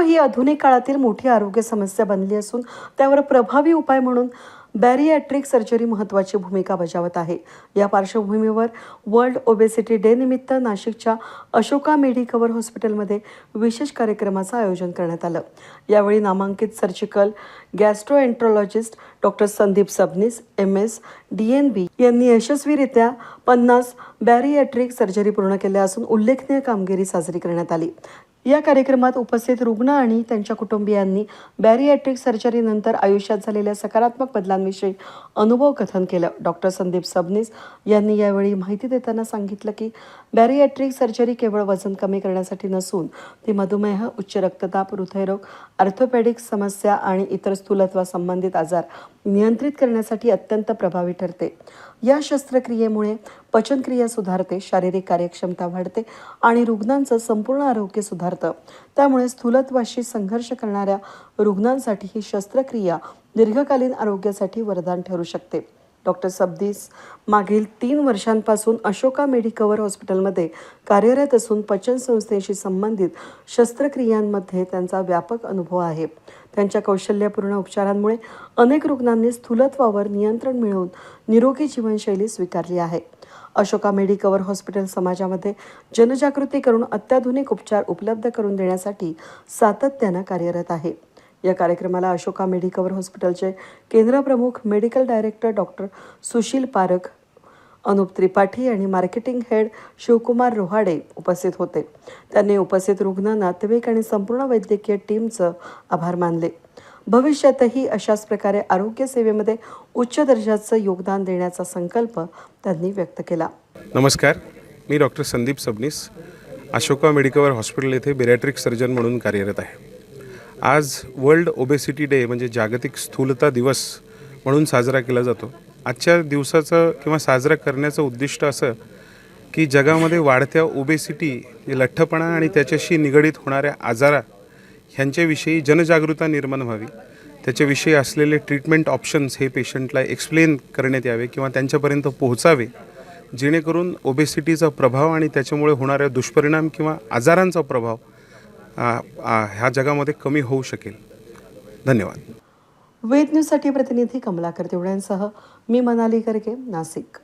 ही आधुनिक काळातील मोठी आरोग्य समस्या बनली असून त्यावर प्रभावी उपाय म्हणून बॅरिॲट्रिक सर्जरी महत्त्वाची भूमिका बजावत आहे. या पार्श्वभूमीवर वर्ल्ड ओबेसिटी डे निमित्त नाशिकच्या अशोका मेडिकवर हॉस्पिटलमध्ये विशेष कार्यक्रमाचं आयोजन करण्यात आलं. यावेळी नामांकित surgical gastroenterologist doctor Sandeep Sabnis M S D N B यांनी यशस्वीरित्या पन्नास बॅरिॲट्रिक सर्जरी पूर्ण केल्या असून उल्लेखनीय कामगिरी साजरी करण्यात आली. या कार्यक्रमात उपस्थित रुग्ण आणि त्यांच्या कुटुंबियांनी बॅरिॲट्रिक सर्जरीनंतर आयुष्यात झालेल्या सकारात्मक बदलांविषयी अनुभव कथन केलं. डॉक्टर संदीप सबनीस यांनी यावेळी माहिती देताना सांगितलं की बॅरिॲट्रिक सर्जरी केवळ वजन कमी करण्यासाठी नसून ती मधुमेह उच्च रक्तदाब हृदयरोग आर्थोपॅडिक समस्या आणि इतर स्थूलत्वासंबंधित आजार नियंत्रित करण्यासाठी अत्यंत प्रभावी ठरते. या शस्त्रक्रियेमुळे पचनक्रिया सुधारते शारीरिक कार्यक्षमता वाढते आणि रुग्णांचं संपूर्ण आरोग्य सुधारतं. त्यामुळे स्थूलत्वाशी संघर्ष करणाऱ्या रुग्णांसाठी ही शस्त्रक्रिया दीर्घकालीन आरोग्यासाठी वरदान ठरू शकते. डॉक्टर सबदीस. मागील तीन वर्षांपासून अशोका मेडिकवर हॉस्पिटलमध्ये कार्यरत असून पचन संस्थेशी संबंधित शस्त्रक्रियांमध्ये त्यांचा व्यापक अनुभव आहे. त्यांच्या कौशल्यपूर्ण उपचारांमुळे अनेक रुग्णांनी स्थूलत्वावर नियंत्रण मिळवून निरोगी जीवनशैली स्वीकारली आहे. अशोका मेडिकवर हॉस्पिटल समाजामध्ये जनजागृती करून अत्याधुनिक उपचार उपलब्ध करून देण्यासाठी सातत्यानं कार्यरत आहे. या कार्यक्रमाला अशोका मेडिकवर हॉस्पिटलचे केंद्रप्रमुख medical director doctor Sushil Parakh Anup Tripathi आणि मार्केटिंग हेड शिवकुमार रोहाडे उपस्थित होते. त्यांनी उपस्थित रुग्ण नातेवाईक आणि संपूर्ण वैद्यकीय टीमचं आभार मानले. भविष्यातही अशाच प्रकारे आरोग्य सेवेमध्ये उच्च दर्जाचं योगदान देण्याचा संकल्प त्यांनी व्यक्त केला. नमस्कार मी doctor Sandeep Sabnis Ashoka Medicover hospital येथे बेरॅट्रिक सर्जन म्हणून कार्यरत आहे. आज वर्ल्ड ओबेसिटी डे म्हणजे जागतिक स्थूलता दिवस म्हणून साजरा केला जातो. आजच्या दिवसाचं किंवा साजरा करण्याचं उद्दिष्ट असं की जगामध्ये वाढत्या ओबेसिटी लठ्ठपणा आणि त्याच्याशी निगडीत होणाऱ्या आजारा ह्यांच्याविषयी जनजागृता निर्माण व्हावी. त्याच्याविषयी असलेले ट्रीटमेंट ऑप्शन्स हे पेशंटला एक्सप्लेन करण्यात यावे किंवा त्यांच्यापर्यंत पोहोचावे जेणेकरून ओबेसिटीचा प्रभाव आणि त्याच्यामुळे होणाऱ्या दुष्परिणाम किंवा आजारांचा प्रभाव ह्या जगामध्ये कमी होऊ शकेल. धन्यवाद. वेद न्यूजसाठी प्रतिनिधी कमलाकर तेवढ्यांसह मी मनाली करके नाशिक